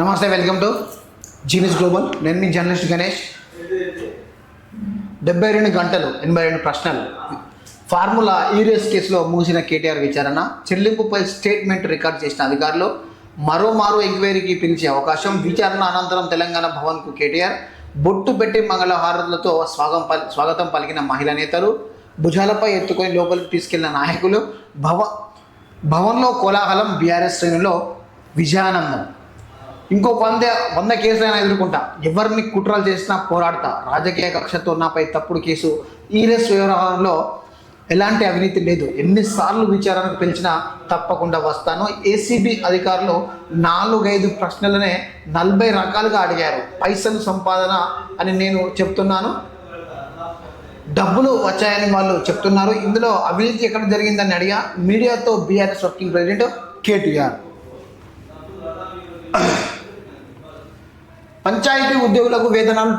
నమస్తే welcome to జీనిస్ global. నేను మీ journalist Ganesh. డెబ్బై రెండు గంటలు ఎనభై రెండు ప్రశ్నలు. ఫార్ములా ఈ రేస్ కేసులో ముగిసిన కేటీఆర్ విచారణ చెల్లింపుపై స్టేట్మెంట్ రికార్డ్ చేసిన అధికారులు మరోమారు ఎంక్వైరీకి పిలిచే అవకాశం విచారణ అనంతరం తెలంగాణ భవన్కు కేటీఆర్ బొట్టు పెట్టి మంగళహారతులతో స్వాగం పలి స్వాగతం పలికిన మహిళా నేతలు భుజాలపై ఎత్తుకొని లోపలికి తీసుకెళ్ళిన నాయకులు భవ భవన్లో కోలాహలం బీఆర్ఎస్ శ్రేణిలో విజయానందం. ఇంకో వంద వంద కేసులైనా ఎదుర్కొంటా. ఎవరిని కుట్రలు చేసినా పోరాడతా. రాజకీయ కక్షతో నాపై తప్పుడు కేసు. ఈరెస్ వ్యవహారంలో ఎలాంటి అవినీతి లేదు. ఎన్నిసార్లు విచారణకు పిలిచినా తప్పకుండా వస్తాను. ఏసీబీ అధికారులు నాలుగైదు ప్రశ్నలనే నలభై రకాలుగా అడిగారు. పైసలు సంపాదన అని నేను చెప్తున్నాను. డబ్బులు వచ్చాయని వాళ్ళు చెప్తున్నారు. ఇందులో అవినీతి ఎక్కడ జరిగిందని అడిగా. మీడియాతో BRS working president KTR. Panchayat ఉద్యోగులకు వేతనాలు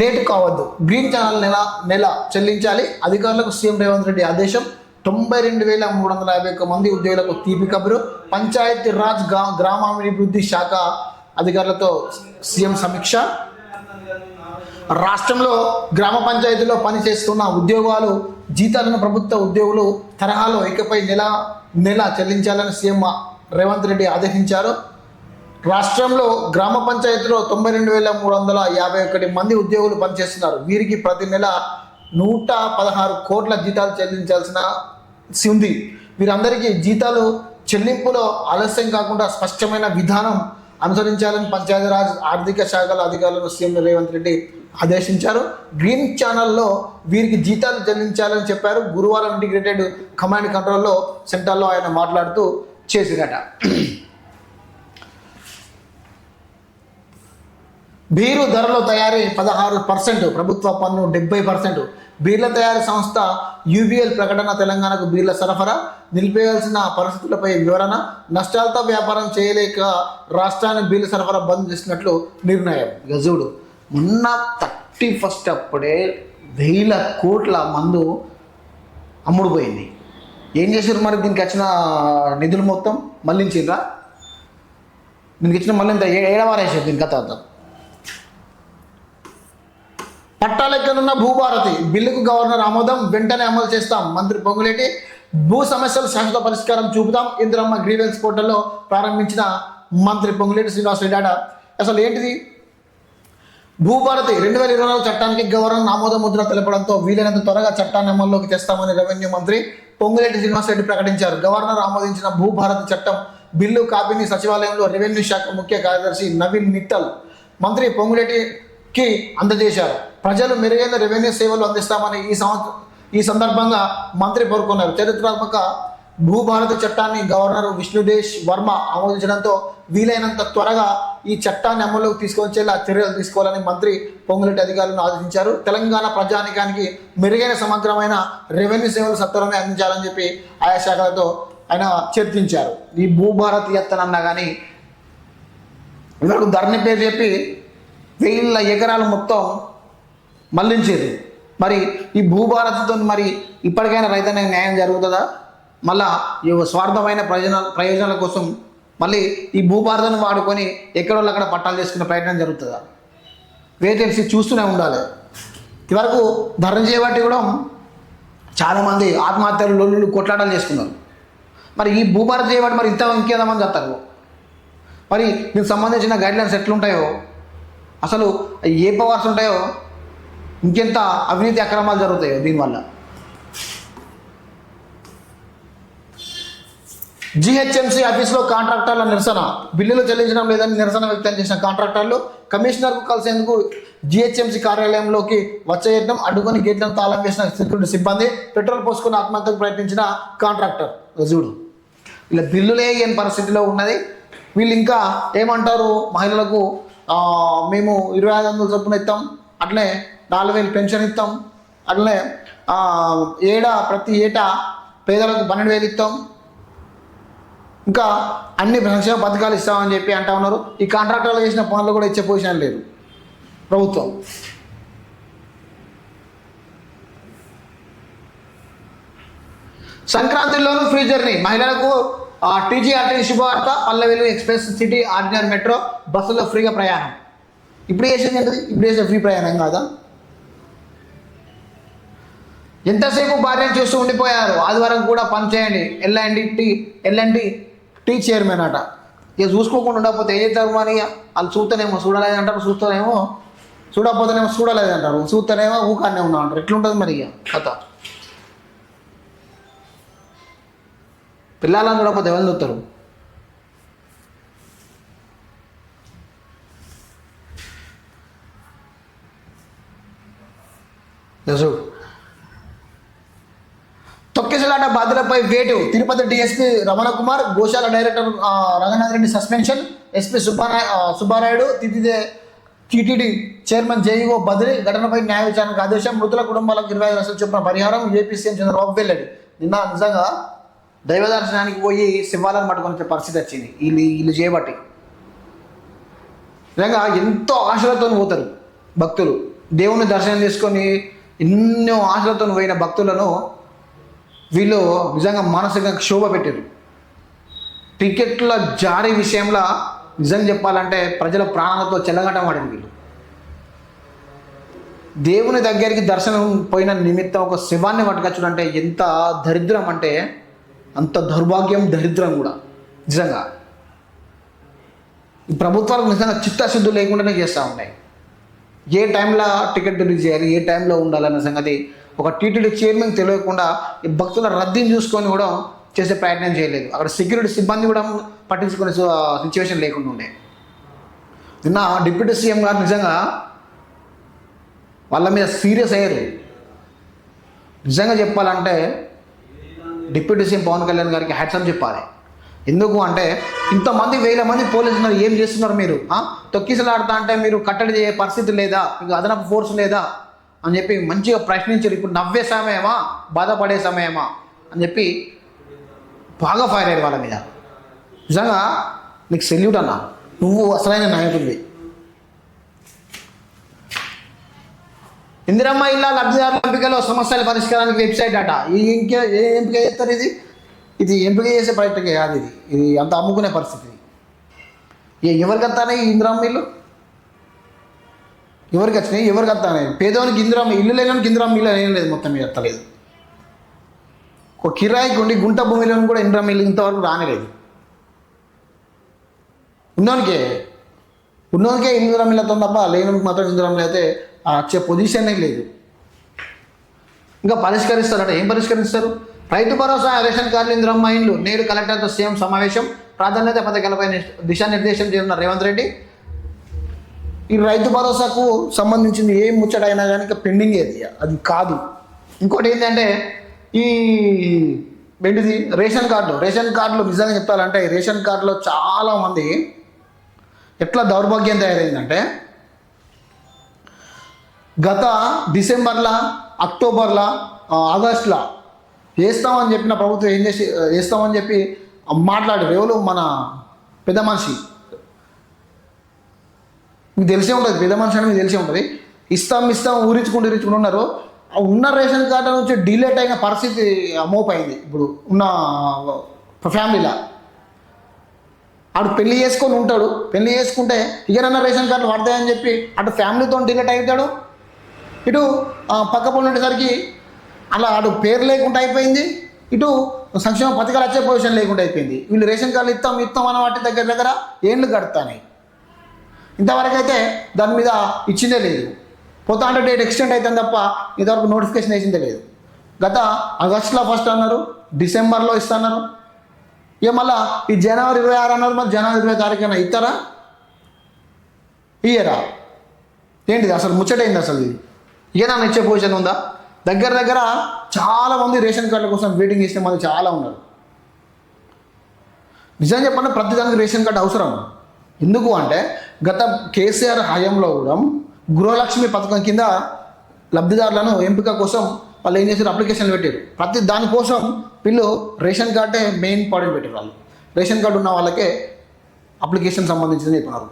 లేటు కావద్దు. గ్రీన్ ఛానల్ నెల నెల చెల్లించాలి. అధికారులకు సీఎం రేవంత్ రెడ్డి ఆదేశం తొంభై రెండు వేల మూడు వందల యాభై ఒక్క మంది ఉద్యోగులకు తీపి కబురు. పంచాయతీ రాజ్ గ్రా గ్రామాభివృద్ధి శాఖ అధికారులతో సీఎం సమీక్ష. రాష్ట్రంలో గ్రామ పంచాయతీలో పనిచేస్తున్న ఉద్యోగాలు జీతాలను ప్రభుత్వ ఉద్యోగులు తరహాలో ఇకపై నెల నెల చెల్లించాలని సీఎం రేవంత్ రెడ్డి ఆదేశించారు. రాష్ట్రంలో గ్రామ పంచాయతీలో తొంభై రెండు వేల మూడు వందల యాభై ఒకటి మంది ఉద్యోగులు పనిచేస్తున్నారు. వీరికి ప్రతి నెల నూట పదహారు కోట్ల జీతాలు చెల్లించాల్సిన ఉంది వీరందరికీ జీతాలు చెల్లింపులో ఆలస్యం కాకుండా స్పష్టమైన విధానం అనుసరించాలని పంచాయతీరాజ్ ఆర్థిక శాఖల అధికారులను సీఎం రేవంత్ రెడ్డి ఆదేశించారు. గ్రీన్ ఛానల్లో వీరికి జీతాలు చెల్లించాలని చెప్పారు. గురువారం ఇంటిగ్రేటెడ్ కమాండ్ కంట్రోల్లో సెంటర్లో ఆయన మాట్లాడుతూ చేసిరట బీరు ధరలో తయారీ పదహారు పర్సెంట్ ప్రభుత్వ పన్ను డెబ్బై పర్సెంట్. బీర్ల తయారీ సంస్థ యూబీఎల్ ప్రకటన తెలంగాణకు బీర్ల సరఫరా నిలిపేయాల్సిన పరిస్థితులపై వివరణ నష్టాలతో వ్యాపారం చేయలేక రాష్ట్రాన్ని బీర్ల సరఫరా బంద్ చేసినట్లు నిర్ణయం. గజుడు మొన్న థర్టీ ఫస్ట్ అప్పుడే వేల కోట్ల మందు అమ్ముడుపోయింది. ఏం చేశారు మరి దీనికి వచ్చిన నిధులు మొత్తం? మళ్ళించిండ్రా దీనికి ఇచ్చిన మళ్ళీ ఇంత ఏ- ఏడవారేసారు దీని కథ అంతా? పట్టాలెక్కనున్న భూభారతి బిల్లుకు గవర్నర్ ఆమోదం వెంటనే అమలు చేస్తాం. మంత్రి పొంగులేటి భూ సమస్యలు శాశ్వత పరిష్కారం చూపుతాం. ఇందిరమ్మ గ్రీవెన్స్ పోర్టల్లో ప్రారంభించిన మంత్రి పొంగులేటి శ్రీనివాస్ రెడ్డి అసలు ఏంటిది? భూభారతి రెండు వేల ఇరవై నాలుగు చట్టానికి గవర్నర్ ఆమోద ముద్ర తెలపడంతో వీలైనంత త్వరగా చట్టాన్ని అమల్లోకి తెస్తామని రెవెన్యూ మంత్రి పొంగులేటి శ్రీనివాసరెడ్డి ప్రకటించారు. గవర్నర్ ఆమోదించిన భూభారతి చట్టం బిల్లు కాపీని సచివాలయంలో రెవెన్యూ శాఖ ముఖ్య కార్యదర్శి నవీన్ మిట్టల్ మంత్రి పొంగులేటి కి అందజేశారు. ప్రజలు మెరుగైన రెవెన్యూ సేవలు అందిస్తామని ఈ సంవత్సరం ఈ సందర్భంగా మంత్రి పేర్కొన్నారు. చరిత్రాత్మక భూభారత చట్టాన్ని గవర్నర్ విష్ణుదేశ్ వర్మ ఆమోదించడంతో వీలైనంత త్వరగా ఈ చట్టాన్ని అమల్లోకి తీసుకొచ్చేలా చర్యలు తీసుకోవాలని మంత్రి పొంగులెట్టి అధికారులను ఆదేశించారు. తెలంగాణ ప్రజానికానికి మెరుగైన సమగ్రమైన రెవెన్యూ సేవలు సత్వరమే అందించాలని చెప్పి ఆయా శాఖలతో ఆయన చర్చించారు. ఈ భూభారత్ ఎత్తనన్నా కానీ ఇవరకు ధరణి పేరు చెప్పి వేల ఎకరాలు మొత్తం మళ్ళించేది. మరి ఈ భూభారత్తో మరి ఇప్పటికైనా రైతన్న న్యాయం జరుగుతుందా? మళ్ళా ఈ స్వార్థమైన ప్రయోజన ప్రయోజనాల కోసం మళ్ళీ ఈ భూభారతను వాడుకొని ఎక్కడోళ్ళు అక్కడ పట్టాలు చేసుకునే ప్రయత్నం జరుగుతుందా? వేకెన్సీ చూస్తూనే ఉండాలి. ఇవరకు ధరణ చేయబట్టి కూడా చాలామంది ఆత్మహత్యలు లొల్లులు కొట్లాటలు చేసుకున్నారు. మరి ఈ భూభారత చేయబట్టి మరి ఇంత ఇంకేదామని చెప్తారు? మరి దీనికి సంబంధించిన గైడ్లైన్స్ ఎట్లుంటాయో? అసలు ఏ పవర్స్ ఉంటాయో ఇంకెంత అవినీతి అక్రమాలు జరుగుతాయో దీనివల్ల. జిహెచ్ఎంసీ ఆఫీస్లో కాంట్రాక్టర్ల నిరసన బిల్లులు చెల్లించడం లేదని నిరసన వ్యక్తం చేసిన కాంట్రాక్టర్లు కమిషనర్కు కలిసేందుకు జిహెచ్ఎంసీ కార్యాలయంలోకి వచ్చే యత్నం అడ్డుకొని గేట్లను తాళం వేసిన సెక్యూరిటీ సిబ్బంది పెట్రోల్ పోసుకుని ఆత్మహత్యకు ప్రయత్నించిన కాంట్రాక్టర్. చూడు. ఇలా బిల్లులే ఏం పరిస్థితిలో ఉన్నది. వీళ్ళు ఇంకా ఏమంటారు? మహిళలకు మేము ఇరవై ఐదు వందల చొప్పున ఇస్తాం అట్లే నాలుగు వేలు పెన్షన్ ఇస్తాం అట్లనే ఏడా ప్రతి ఏటా పేదలకు పన్నెండు వేలు ఇస్తాం ఇంకా అన్ని సంక్షేమ పథకాలు ఇస్తామని చెప్పి అంటా ఉన్నారు. ఈ కాంట్రాక్టర్లు చేసిన పనులు కూడా ఇచ్చే పొజిషన్ లేదు ప్రభుత్వం. సంక్రాంతిలోనూ ఫ్రీ జర్నీ. మహిళలకు టీజీఆర్టీ శుభవార్త పల్లెవెలు ఎక్స్ప్రెస్ సిటీ ఆర్డినర్ మెట్రో బస్సులో ఫ్రీగా ప్రయాణం. ఇప్పుడు చేసేది ఏంటది? ఇప్పుడు చేసే ఫ్రీ ప్రయాణం కాదా? ఎంతసేపు భార్యను చూస్తూ ఉండిపోయారు? ఆదివారం కూడా పని చేయండి. LMD T LMD T chairman అట. ఇక చూసుకోకుండా ఉండకపోతే ఏం చేస్తారు మరి? ఇక? వాళ్ళు చూస్తేనేమో చూడలేదంటారు చూస్తేనేమో చూడకపోతేనేమో చూడలేదంటారు. చూస్తేనేమో ఊకానే ఉన్నా అంటారు ఎట్లుంటుంది మరి ఇక కథ? పిల్లలను చూడకపోతే ఎవరు చూస్తారు. యశు తొక్కిసలాట బాధ్యులపై వేటు. తిరుపతి డిఎస్పీ రమణ కుమార్ గోశాల director Ranganath Reddy suspension. SP Subbaraya Subbarayudu తిదిదే TTD chairman JEO బదిలీ ఘటనపై న్యాయ విచారణకు ఆదేశం. మృతుల కుటుంబాలకు ఇరవై ఐదు లక్షలు చొప్పున పరిహారం. ఏపీ సీఎం చంద్రబాబు వెళ్ళాడు నిన్న నిజంగా దైవ దర్శనానికి పోయి శివాలను పట్టుకొని వచ్చే పరిస్థితి వచ్చింది. వీళ్ళు వీళ్ళు చేయబట్టి. నిజంగా ఎంతో ఆశలతో పోతారు భక్తులు. దేవుని దర్శనం చేసుకొని ఎన్నో ఆశలతో పోయిన భక్తులను వీళ్ళు నిజంగా మానసికంగా క్షోభ పెట్టారు టికెట్ల జారీ విషయంలో నిజం చెప్పాలంటే ప్రజల ప్రాణాలతో చెల్లగటం ఆడింది వీళ్ళు. దేవుని దగ్గరికి దర్శనం పోయిన నిమిత్తం ఒక శివాన్ని పట్టుకొచ్చుడు అంటే ఎంత దరిద్రం అంటే అంత దౌర్భాగ్యం దరిద్రం కూడా. నిజంగా. ఈ ప్రభుత్వాలకు నిజంగా చిత్తశుద్ధి లేకుండానే చేస్తూ ఉన్నాయి. ఏ టైంలో టికెట్ రిలీజ్ చేయాలి ఏ టైంలో ఉండాలన్న సంగతి ఒక టీటీడీ చైర్మన్ తెలియకుండా ఈ భక్తుల రద్దీని చూసుకొని కూడా చేసే ప్రయత్నం చేయలేదు. అక్కడ సెక్యూరిటీ సిబ్బంది కూడా పట్టించుకునే సిచ్యువేషన్ లేకుండా ఉండే. నిన్న డిప్యూటీ సీఎం గారు నిజంగా వాళ్ళ మీద సీరియస్ అయ్యారు. నిజంగా చెప్పాలంటే డిప్యూటీ సీఎం పవన్ కళ్యాణ్ గారికి హ్యాట్సప్ చెప్పాలి. ఎందుకు అంటే ఇంతమంది వేల మంది పోలీసులు ఏం చేస్తున్నారు మీరు? తొక్కిసలాడతా తొక్కిసలాడుతా అంటే మీరు కట్టడి చేయే పరిస్థితి లేదా? మీకు అదనపు ఫోర్స్ లేదా? అని చెప్పి మంచిగా ప్రశ్నించారు. ఇప్పుడు నవ్వే సమయమా? బాధపడే సమయమా? అని చెప్పి బాగా ఫైర్ అయ్యారు వాళ్ళ మీద. నిజంగా నీకు సెల్యూట్ అన్న. నువ్వు అసలైన నాయకుడివి. ఇందిరమ్మ ఇలా లబ్ధిదారుల ఎంపికలో సమస్యల పరిష్కారానికి వెబ్సైట్ అట. ఇంకే ఏ ఎంపిక చేస్తారు ఇది? ఇది ఎంపిక చేసే ప్రయత్నం కాదు ఇది. ఇది అంత అమ్ముకునే పరిస్థితి ఏ ఎవరికి వస్తానే ఇందిరమ్మ ఇల్లు ఎవరికి వచ్చినాయి? ఎవరికి వస్తానే? పేదవానికి ఇందిరమ్మ ఇల్లు లేని ఇందిరమ్మ ఇల్లు ఏం లేదు మొత్తం మీద ఎత్తలేదు ఒక కిరాయికి ఉండి గుంట భూమిలో కూడా ఇందిరమ్మ ఇల్లు ఇంతవరకు రానిలేదు. ఉన్నోనికే ఉన్నోనికే ఇందిరమ్మ ఇల్లు తప్ప లేని మాత్రం ఇందిరమ్మ అయితే వచ్చే పొజిషనే లేదు. ఇంకా పరిష్కరిస్తారట. ఏం పరిష్కరిస్తారు? రైతు భరోసా రేషన్ కార్డులు ఇందిరమ్మ ఇండ్లు నేడు కలెక్టర్తో సీఎం సమావేశం ప్రాధాన్యత పథకాలపై దిశానిర్దేశం చేయనున్న రేవంత్ రెడ్డి. ఈ రైతు భరోసాకు సంబంధించింది ఏం ముచ్చటైనా కానీ పెండింగ్ ఏది అది కాదు. ఇంకోటి ఏంటంటే ఈ ఏంటిది? రేషన్ కార్డులు. రేషన్ కార్డులు నిజంగా చెప్పాలంటే ఈ రేషన్ కార్డులో చాలామంది ఎట్లా దౌర్భాగ్యం తయారైందంటే గత డిసెంబర్లా అక్టోబర్లా ఆ, వేస్తామని చెప్పిన ప్రభుత్వం ఏం చేసి వేస్తామని చెప్పి మాట్లాడారు ఎవరు మన పెద్ద మనిషి. మీకు తెలిసే ఉంటుంది పెద్ద మనిషి అని మీకు తెలిసే ఉంటుంది. ఇస్తాం ఇస్తాం ఊరించుకుంటూ ఊరించుకుంటూ ఉన్నారు. ఉన్న రేషన్ కార్డు నుంచి డిలేట్ అయిన పరిస్థితి అయింది ఇప్పుడు ఉన్న ఫ్యామిలీలో. ఆడు పెళ్ళి చేసుకొని ఉంటాడు. పెళ్ళి చేసుకుంటే ఇకనన్నా రేషన్ కార్డులు పడతాయని చెప్పి అటు ఫ్యామిలీతో డిలేట్ అవుతాడు ఇటు ఆ, పక్క ఉండేసరికి అలా అటు పేరు లేకుండా అయిపోయింది. ఇటు సంక్షేమ పథకాలు వచ్చే పొజిషన్ లేకుండా అయిపోయింది. వీళ్ళు రేషన్ కార్డులు ఇస్తాం ఇస్తాం అన్న వాటి దగ్గర దగ్గర ఏండ్లు కడతాయి ఇంతవరకు అయితే దాని మీద ఇచ్చిందే లేదు. పోతా అంటే డేట్ ఎక్స్టెండ్ అవుతుంది తప్ప ఇంతవరకు నోటిఫికేషన్ వేసిందే లేదు. గత ఆగస్టులో ఫస్ట్ అన్నారు డిసెంబర్లో ఇస్తున్నారు. ఇక మళ్ళా ఈ జనవరి ఇరవై ఆరు అన్నారు మరి జనవరి ఇరవై తారీఖున ఇస్తారా? ఇయ్యరా? ఏంటిది అసలు ముచ్చటైంది అసలు ఇది? ఇక నన్ను ఇచ్చే పొజిషన్ ఉందా? దగ్గర దగ్గర చాలా మంది రేషన్ కార్డుల కోసం వెయిటింగ్ చేసిన మంది చాలా ఉన్నారు. నిజం చెప్పండి ప్రతి దానికి రేషన్ కార్డు అవసరం. ఎందుకు అంటే గత కేసీఆర్ హయాంలో కూడా గృహలక్ష్మి పథకం కింద లబ్ధిదారులను ఎంపిక కోసం వాళ్ళు ఏం చేశారు? అప్లికేషన్లు పెట్టారు. ప్రతి దానికోసం వీళ్ళు రేషన్ కార్డే మెయిన్ ఇంపార్టెంట్ పెట్టారు వాళ్ళు. రేషన్ కార్డు ఉన్న వాళ్ళకే అప్లికేషన్ సంబంధించింది చెప్పినారు.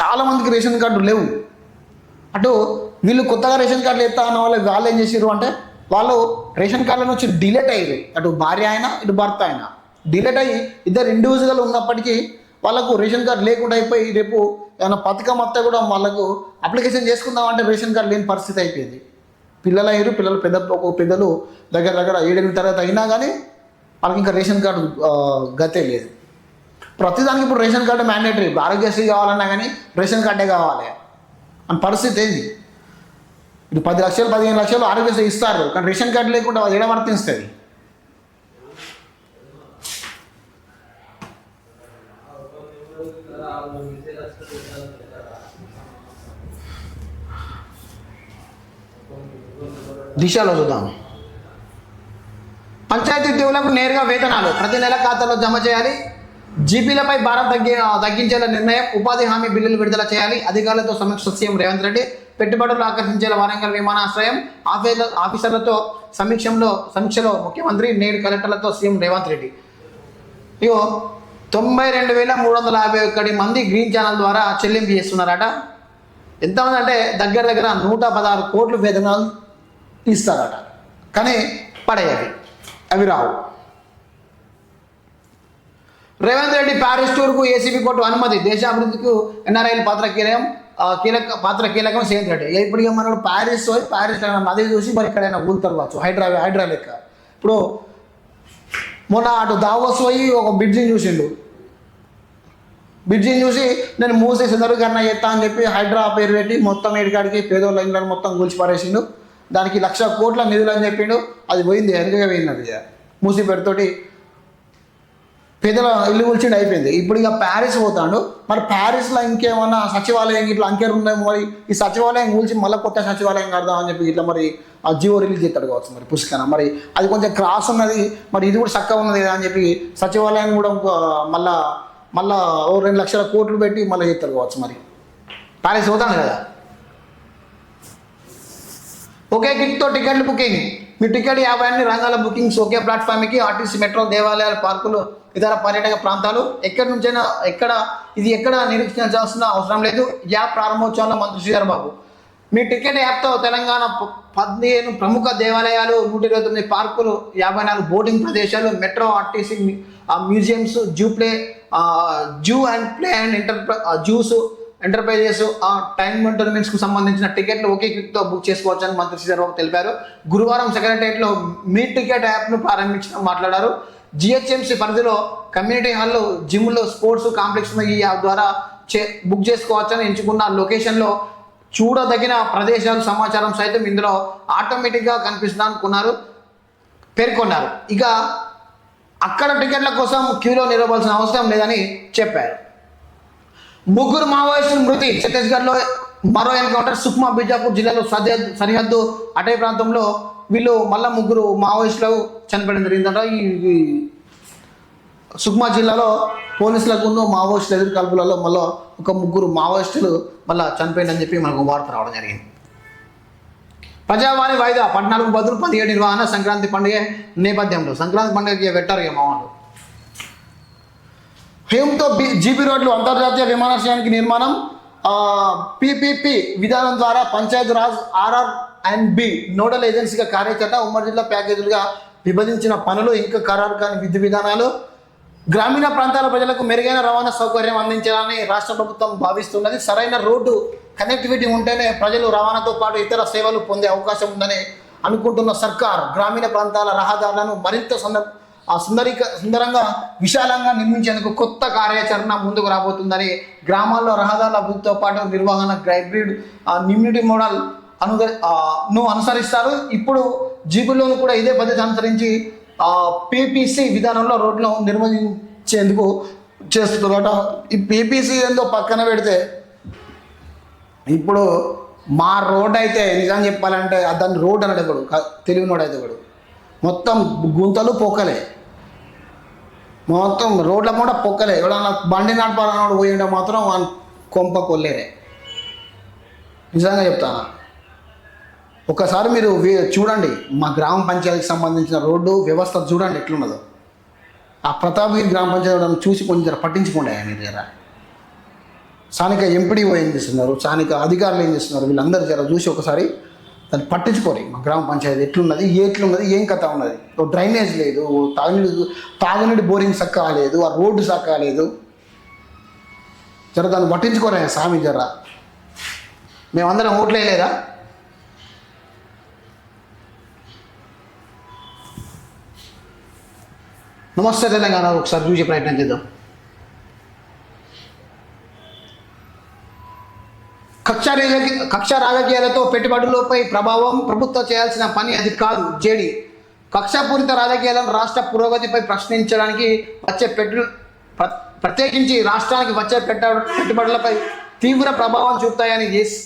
చాలామందికి రేషన్ కార్డు లేవు. అటు వీళ్ళు కొత్తగా రేషన్ కార్డులు ఎత్తా అన్న వాళ్ళు వాళ్ళు ఏం చేసారు అంటే వాళ్ళు రేషన్ కార్డుల నుంచి డిలేట్ అయ్యారు. అటు భార్య అయినా ఇటు భర్త అయినా. డిలేట్ అయ్యి ఇద్దరు ఇండివిజువల్ ఉన్నప్పటికీ వాళ్ళకు రేషన్ కార్డు లేకుండా అయిపోయి రేపు ఏమైనా పథకం వస్తే కూడా వాళ్ళకు అప్లికేషన్ చేసుకుందాం అంటే రేషన్ కార్డు లేని పరిస్థితి అయిపోయింది. పిల్లలు అయ్యారు పిల్లలు పెద్ద పెద్దలు దగ్గర దగ్గర ఏడెనిమిది తరగతి అయినా కానీ వాళ్ళకి ఇంకా రేషన్ కార్డు గతే లేదు. ప్రతిదానికి ఇప్పుడు రేషన్ కార్డు మ్యాండేటరీ ఆరోగ్యశ్రీ కావాలన్నా కానీ రేషన్ కార్డే కావాలి. అని పరిస్థితి ఏంది? ఇప్పుడు పది లక్షలు పదిహేను లక్షలు ఆరోగ్యశ్రీ ఇస్తారు కానీ రేషన్ కార్డు లేకుండా ఏడ వర్తిస్తుంది దిశలో చూద్దాం. పంచాయతీ ఉద్యోగులకు నేరుగా వేతనాలు ప్రతి నెల ఖాతాలో జమ చేయాలి. జీపీలపై భారం తగ్గి తగ్గించేలా నిర్ణయం ఉపాధి హామీ బిల్లులు విడుదల చేయాలి. అధికారులతో సమీక్ష సీఎం రేవంత్ రెడ్డి. పెట్టుబడులు ఆకర్షించేలా వరంగల్ విమానాశ్రయం ఆఫీసర్ ఆఫీసర్లతో సమీక్షంలో సమీక్షలో ముఖ్యమంత్రి నేడు కలెక్టర్లతో సీఎం రేవంత్ రెడ్డి. ఇగో తొంభై రెండు వేల మూడు వందల యాభై ఒకటి మంది గ్రీన్ ఛానల్ ద్వారా చెల్లింపు చేస్తున్నారట. ఎంతమంది అంటే దగ్గర దగ్గర నూట పదహారు కోట్లు వేతనాలు ఇస్తారట. కానీ పడేయాలి. అవి రావు. రేవంత్ రెడ్డి ప్యారిస్ టూర్కు ఏసీబీ కోర్టు అనుమతి దేశ అభివృద్ధికి ఎన్ఆర్ఐల పాత్ర కీలకం కీలక పాత్ర కీలకం సేంత్ రెడ్డి. ఇప్పుడు ఏమన్నాడు ప్యారిస్ పోయి ప్యారిస్ నది చూసి మరి ఎక్కడైనా ఊరుతారు కావచ్చు. హైడ్రా హైడ్రా లెక్క. ఇప్పుడు మొన్న అటు దావోస్ పోయి ఒక బ్రిడ్జిని చూసిండు. బ్రిడ్జిని చూసి నేను మూసే సుందరీకరణ చేస్తా అని చెప్పి హైడ్రా పేరు పెట్టి మొత్తం ఏడికాడికి పేదోళ్ళ ఇంగ్లాండ్ మొత్తం కూల్చి పారేసిండు. దానికి లక్ష కోట్ల నిధులు అని చెప్పిండు. అది పోయింది వెనకగా పోయింది అది? మూసి పేరుతోటి పేదల ఇల్లు కూల్చిండి అయిపోయింది. ఇప్పుడు ఇక ప్యారిస్ పోతాడు. మరి ప్యారిస్లో ఇంకేమన్నా సచివాలయం ఇట్లా అంకెరు ఉన్నాయో మరి ఈ సచివాలయం కూల్చి మళ్ళీ కొత్త సచివాలయం కడదామని చెప్పి ఇట్లా మరి ఆ జియో రిలీజ్ చేస్తాడు కావచ్చు మరి పుస్తకం మరి అది కొంచెం క్రాస్ ఉన్నది మరి ఇది కూడా చక్కగా ఉన్నది కదా అని చెప్పి సచివాలయం కూడా మళ్ళా మళ్ళా ఓ రెండు లక్షల కోట్లు పెట్టి మళ్ళీ చేస్తాడు కావచ్చు మరి. ప్యారిస్ పోతాను కదా? ఓకే కిట్తో టికెట్లు బుకింగ్ మీ టికెట్ యాభై అన్ని రంగాల బుకింగ్స్ ఒకే ప్లాట్ఫామ్కి ఆర్టీసీ మెట్రో దేవాలయాల పార్కులు ఇతర పర్యాటక ప్రాంతాలు. ఎక్కడి నుంచైనా ఎక్కడ ఇది ఎక్కడ నిరీక్షించాల్సిన అవసరం లేదు. యాప్ ప్రారంభోత్సవంలో మంత్రి శ్రీధర్ బాబు. మీ టికెట్ యాప్తో తెలంగాణ పదిహేను ప్రముఖ దేవాలయాలు నూట ఇరవై తొమ్మిది పార్కులు యాభై నాలుగు బోటింగ్ ప్రదేశాలు మెట్రో ఆర్టీసీ ఆ museums zoo play zoo and play and enter zoos enterprises ఆ టైమ్ టోర్నమెంట్స్కు సంబంధించిన టికెట్లు ఒకే క్లిక్తో బుక్ చేసుకోవచ్చని మంత్రి శ్రీధర్బాబు తెలిపారు. గురువారం సెక్రటరియట్లో మీ టికెట్ యాప్ను ప్రారంభించడం మాట్లాడారు. జిహెచ్ఎంసీ పరిధిలో కమ్యూనిటీ హాల్లో జిమ్లో స్పోర్ట్స్ కాంప్లెక్స్ ఈ యాప్ ద్వారా చే బుక్ చేసుకోవచ్చని ఎంచుకున్న లొకేషన్లో చూడదగిన ప్రదేశాలు సమాచారం సైతం ఇందులో ఆటోమేటిక్గా కనిపిస్తుంది అనుకున్నారు. పేర్కొన్నారు. ఇక అక్కడ టికెట్ల కోసం క్యూలో నిలవాల్సిన అవసరం లేదని చెప్పారు. ముగ్గురు మావోయిస్టులు మృతి. ఛత్తీస్గఢ్లో మరో ఎన్కౌంటర్ సుక్మా బీజాపూర్ జిల్లాలో సరిహద్దు సరిహద్దు అటవీ ప్రాంతంలో వీళ్ళు మళ్ళా ముగ్గురు మావోయిస్టులు చనిపోయడం జరిగిందట ఈ సుక్మా జిల్లాలో పోలీసులకు మావోయిస్టుల ఎదురు కల్పులలో మళ్ళీ ఒక ముగ్గురు మావోయిస్టులు మళ్ళీ చనిపోయిందని చెప్పి మనకు వార్త రావడం జరిగింది. ప్రజావాణి వాయిదా పద్నాలుగు బదులు పదిహేడు నిర్వహణ సంక్రాంతి పండుగ నేపథ్యంలో. సంక్రాంతి పండుగకి పెట్టారు ఇక మా వాళ్ళు హేమ్తో బి జీబీ రోడ్లు అంతర్జాతీయ విమానాశ్రయానికి నిర్మాణం పిపిపి విధానం ద్వారా Panchayat Raj RR and B nodal ఏజెన్సీగా కార్యకర్త ఉమ్మడి జిల్లా ప్యాకేజీలుగా విభజించిన పనులు ఇంకా ఖరారు కాని విధి విధానాలు గ్రామీణ ప్రాంతాల ప్రజలకు మెరుగైన రవాణా సౌకర్యం అందించాలని రాష్ట్ర ప్రభుత్వం భావిస్తున్నది. సరైన రోడ్డు కనెక్టివిటీ ఉంటేనే ప్రజలు రవాణాతో పాటు ఇతర సేవలు పొందే అవకాశం ఉందని అనుకుంటున్న సర్కార్ గ్రామీణ ప్రాంతాల రహదారులను మరింత సందర్భ ఆ సుందరిక సుందరంగా విశాలంగా నిర్మించేందుకు కొత్త కార్యాచరణ ముందుకు రాబోతుందని గ్రామాల్లో రహదారుల అభివృద్ధితో పాటు నిర్వహణ హైబ్రిడ్ నిమ్యూనిటీ మోడల్ అను ను అనుసరిస్తారు. ఇప్పుడు జీబుల్లోనూ కూడా ఇదే పద్ధతి అనుసరించి పీపీసీ విధానంలో రోడ్లు నిర్వహించేందుకు చేస్తున్నట ఈ పీపీసీ ఏందో పక్కన పెడితే ఇప్పుడు మా రోడ్ అయితే నిజం చెప్పాలంటే దాన్ని రోడ్ అనేది ఒకడు తెలివినోడు అయితే ఒకడు మొత్తం గుంతలు పొక్కలే. మొత్తం రోడ్ల కూడా పొక్కలే. ఎవడన్నా బండి నడపాలన్నోడు పోయిండే మాత్రం వాని కొంప కొల్లేరే నిజంగా చెప్తాను? ఒకసారి మీరు చూడండి మా గ్రామ పంచాయతీకి సంబంధించిన రోడ్డు వ్యవస్థ చూడండి ఎట్లున్నదో. ఆ ప్రతాప్గిరి గ్రామ పంచాయతీ చూసి కొంచెం జర పట్టించుకోండి ఆయన జర. స్థానిక ఎంపీడీఓ ఏం చేస్తున్నారు? స్థానిక అధికారులు ఏం చేస్తున్నారు? వీళ్ళందరూ జర చూసి ఒకసారి దాన్ని పట్టించుకోరు. మా గ్రామ పంచాయతీ ఎట్లున్నది ఎట్లున్నది ఏం కథ ఉన్నది. ఓ డ్రైనేజ్ లేదు ఓ తాగునీడు తాగునీటి బోరింగ్ సక్క లేదు ఆ రోడ్డు సక్క లేదు జర దాన్ని పట్టించుకోరా స్వామి జర. మేమందరం ఓట్లు నమస్తే తెలంగాణ ఒకసారి చూసే ప్రయత్నం చేద్దాం. కక్ష రాజకీయ కక్ష రాజకీయాలతో పెట్టుబడులపై ప్రభావం ప్రభుత్వం చేయాల్సిన పని అది కాదు జేడి. కక్షపూరిత రాజకీయాలను రాష్ట్ర పురోగతిపై ప్రశ్నించడానికి వచ్చే పెట్టు ప్రత్యేకించి రాష్ట్రానికి వచ్చే పెట్ట పెట్టుబడులపై తీవ్ర ప్రభావం చూపుతాయని ఎస్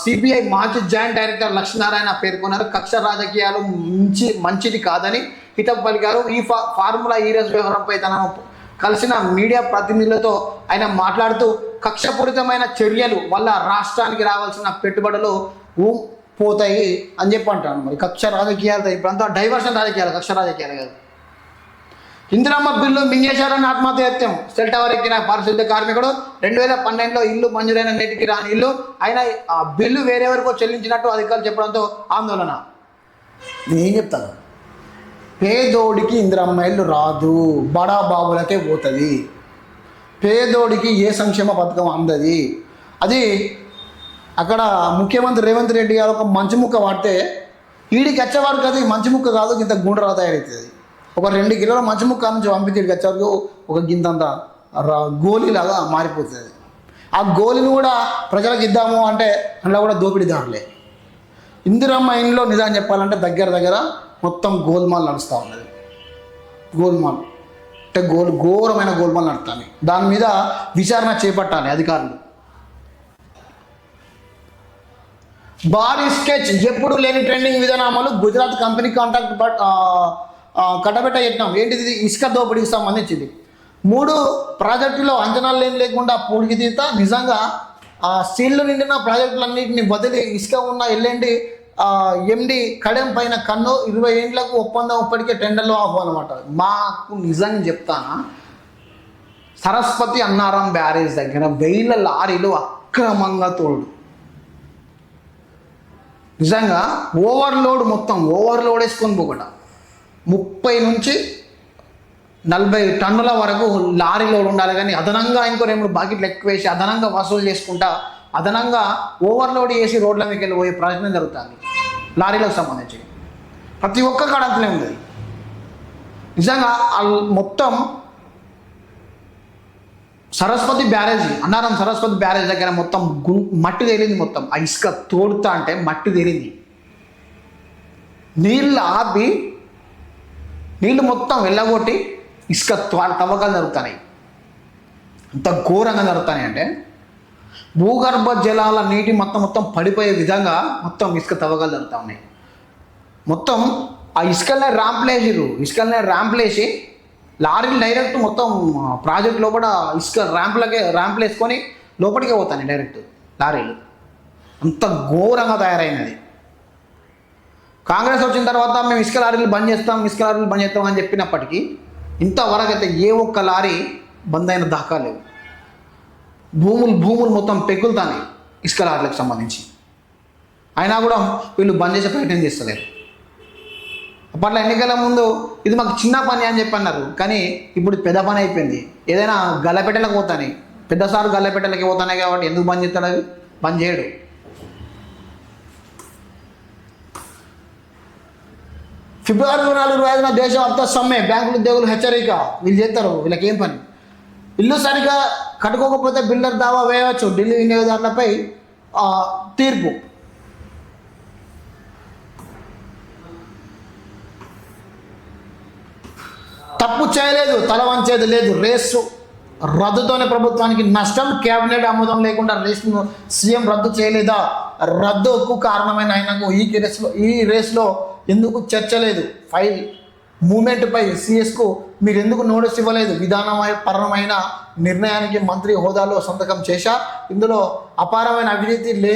సిబిఐ మాజీ జాయింట్ డైరెక్టర్ లక్ష్మీనారాయణ పేర్కొన్నారు. కక్ష రాజకీయాలు మంచి మంచిది కాదని హితవు పలికారు. ఈ ఫా ఫార్ములా ఈరోజు వ్యవహారంపై తనను కలిసిన మీడియా ప్రతినిధులతో ఆయన మాట్లాడుతూ కక్షపూరితమైన చర్యలు వల్ల రాష్ట్రానికి రావాల్సిన పెట్టుబడులు పోతాయి అని చెప్పి అంటాను మరి. కక్ష రాజకీయాలు ఇప్పుడంతా డైవర్షన్ రాజకీయాలు కక్ష రాజకీయాలు కాదు. ఇందిరమ్మ బిల్లు మింగేశారని ఆత్మహత్యం సెల్ టవర్ ఎక్కిన పారిశుద్ధ కార్మికుడు రెండు వేల పన్నెండులో ఇల్లు మంజూరైన నేటికి రాని ఇల్లు. ఆయన ఆ బిల్లు వేరెవరికో చెల్లించినట్టు అధికారులు చెప్పడంతో ఆందోళన. నేను ఏం చెప్తాను? పేదోడికి ఇందిరమ్మ ఇల్లు రాదు. బడా బాబులకే పోతుంది. పేదోడికి ఏ సంక్షేమ పథకం అందది? అది అక్కడ ముఖ్యమంత్రి రేవంత్ రెడ్డి గారు ఒక మంచి ముక్క వాడితే ఈడికి వచ్చేవారికి అది మంచి ముక్క కాదు ఇంత గుండ్రా తయారవుతుంది ఒక రెండు కిలోల మంచి ముక్క నుంచి పంపించి వచ్చేవరకు ఒక గింతంత గోలీలాగా మారిపోతుంది. ఆ గోలిని కూడా ప్రజలకు ఇద్దాము అంటే అందులో కూడా దోపిడీదారులే. ఇందిరమ్మ ఇంట్లో నిజం చెప్పాలంటే దగ్గర దగ్గర మొత్తం గోల్మాల్ నడుస్తూ ఉన్నది. గోల్మాల్. అంటే గోల్ ఘోరమైన గోల్మాల్ నడుస్తుంది దాని మీద విచారణ చేపట్టాలి అధికారులు. భారీ స్కెచ్ ఎప్పుడు లేని ట్రెండింగ్ విధానాలు గుజరాత్ కంపెనీ కాంట్రాక్ట్ బట్ కట్టబెట్ట యత్నం. ఏంటిది? ఇసుక దోపిడీకి సంబంధించింది. మూడు ప్రాజెక్టులో అంచనాలు లేని లేకుండా పూడికి తీత. నిజంగా ఆ సీళ్ళు నిండిన ప్రాజెక్టులన్నింటినీ వదిలి ఇసుక ఉన్న ఎల్లండి ఎండి కడెం పైన కన్ను ఇరవై ఏండ్లకు ఒప్పందం ఇప్పటికే టెండర్లో అనమాట మాకు నిజంగా చెప్తానా సరస్వతి అన్నారం బ్యారేజ్ దగ్గర వేల లారీలు అక్రమంగా తోడు. నిజంగా ఓవర్లోడ్ మొత్తం ఓవర్లోడ్ వేసుకొని పోకట ముప్పై నుంచి నలభై టన్నుల వరకు లారీలో ఉండాలి కానీ అదనంగా ఇంకో రెండు బాకెట్లు ఎక్కువ వేసి అదనంగా వసూలు చేసుకుంటా అదనంగా ఓవర్లోడ్ చేసి రోడ్ల మీకు వెళ్ళి పోయే ప్రయత్నం జరుగుతుంది. లారీలకు సంబంధించి. ప్రతి ఒక్క కడంతనే ఉంది. నిజంగా మొత్తం సరస్వతి బ్యారేజ్ అన్నారం సరస్వతి బ్యారేజ్ దగ్గర మొత్తం గు మట్టి తేలింది మొత్తం. ఆ ఇసుక తోడుతా అంటే మట్టి తేలింది. నీళ్ళు ఆపి నీళ్ళు మొత్తం వెళ్ళగొట్టి ఇసుక తవ్వకాలు జరుగుతున్నాయి. అంత ఘోరంగా జరుగుతున్నాయి అంటే భూగర్భ జలాల నీటి మొత్తం మొత్తం పడిపోయే విధంగా మొత్తం ఇసుక తవ్వగలు జరుగుతూ ఉన్నాయి. మొత్తం ఆ ఇసుకలనే ర్యాంప్లేసిరు ఇసుకలనే ర్యాంప్లేసి లారీలు డైరెక్ట్ మొత్తం ప్రాజెక్ట్ లోపల ఇసుక ర్యాంప్లకే ర్యాంపులు వేసుకొని లోపలికే పోతాను డైరెక్ట్ లారీలు. అంత ఘోరంగా తయారైనది. కాంగ్రెస్ వచ్చిన తర్వాత మేము ఇసుక లారీలు బంద్ చేస్తాం ఇసుక లారీలు బంద్ చేస్తాం అని చెప్పినప్పటికీ ఇంతవరకు అయితే ఏ ఒక్క లారీ బంద్ అయిన దాకా లేవు భూములు భూములు మొత్తం పెగులుతాయి ఇసుక లారీలకు సంబంధించి. అయినా కూడా వీళ్ళు బంద్ చేసే ప్రయత్నం చేస్తలేరు. అప్పట్లో ఎన్నికల ముందు ఇది మాకు చిన్న పని అని చెప్పి అన్నారు. కానీ ఇప్పుడు పెద్ద పని అయిపోయింది. ఏదైనా గల్లపెట్టెలకు పోతాయి పెద్ద సార్ గల్లపెట్టెలకి పోతానే కాబట్టి ఎందుకు బంద్ చేస్తాడు అవి? బంద్ చేయడు. ఫిబ్రవరి ఇరవై నాలుగు ఇరవై ఐదున దేశవ్యాప్త సమ్మె బ్యాంకులు ఉద్యోగులు హెచ్చరిక. వీళ్ళు చేస్తారు వీళ్ళకి ఏం పని? ఇల్లు సరిగా కట్టుకోకపోతే బిల్డర్ దావా వేయవచ్చు. ఢిల్లీ వినియోగదారులపై తీర్పు. తప్పు చేయలేదు తల వంచేది లేదు. రేసు రద్దుతోనే ప్రభుత్వానికి నష్టం. కేబినెట్ ఆమోదం లేకుండా రేసును సీఎం రద్దు చేయలేదా? రద్దుకు కారణమైన ఆయనకు ఈ రేస్లో ఈ రేస్లో ఎందుకు చర్చ లేదు? ఫైల్. మూమెంట్పై సిఎస్కు మీరు ఎందుకు నోటీస్ ఇవ్వలేదు? విధానపరమైన నిర్ణయానికి మంత్రి హోదాలో సంతకం చేశా. ఇందులో అపారమైన అవినీతి లే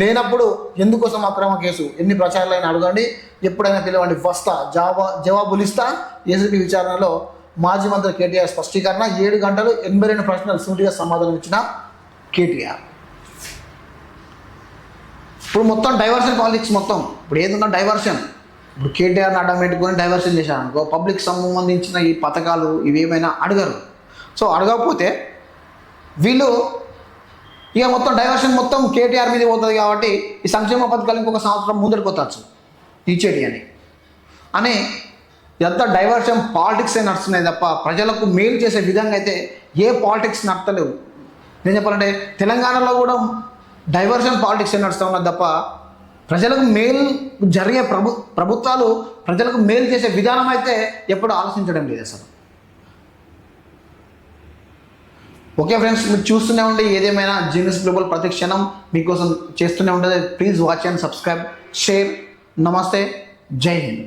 లేనప్పుడు ఎందుకోసం అక్రమ కేసు? ఎన్ని ప్రచారాలైనా అడగండి. ఎప్పుడైనా పిలవండి వస్తా. జవాబా జవాబులు ఇస్తా ఏసీబీ విచారణలో మాజీ మంత్రి కేటీఆర్ స్పష్టీకరణ. ఏడు గంటలు ఎనభై రెండు ప్రశ్నలు సూటిగా సమాధానం ఇచ్చిన కేటీఆర్. ఇప్పుడు మొత్తం డైవర్షన్ పాలిటిక్స్ మొత్తం. ఇప్పుడు ఏదన్నా డైవర్షన్ ఇప్పుడు కేటీఆర్ని అడ్డం పెట్టుకొని డైవర్షన్ చేశారు అనుకో పబ్లిక్ సంబంధించిన ఈ పథకాలు ఇవేమైనా అడగరు. సో అడగకపోతే వీళ్ళు ఇక మొత్తం డైవర్షన్ మొత్తం కేటీఆర్ మీద పోతుంది కాబట్టి ఈ సంక్షేమ పథకాలు ఇంకొక సంవత్సరం ముందరికి పోతాచ్చు ఇచ్చేటి అని అని ఇదంతా డైవర్షన్ పాలిటిక్సే నడుస్తున్నాయి తప్ప ప్రజలకు మేలు చేసే విధంగా అయితే ఏ పాలిటిక్స్ నడతలేవు. నేను చెప్పాలంటే తెలంగాణలో కూడా డైవర్షన్ పాలిటిక్స్ నడుస్తూ ఉన్నది తప్ప ప్రజలకు మేలు జరిగే ప్రభు ప్రభుత్వాలు ప్రజలకు మేలు చేసే విధానం అయితే ఎప్పుడు ఆలోచించడం లేదు అసలు. ఓకే ఫ్రెండ్స్ మీరు చూస్తూనే ఉండి ఏదేమైనా జీనియస్ గ్లోబల్ ప్రతి క్షణం మీకోసం చేస్తూనే ఉంటుంది please watch and subscribe share నమస్తే జై హింద్.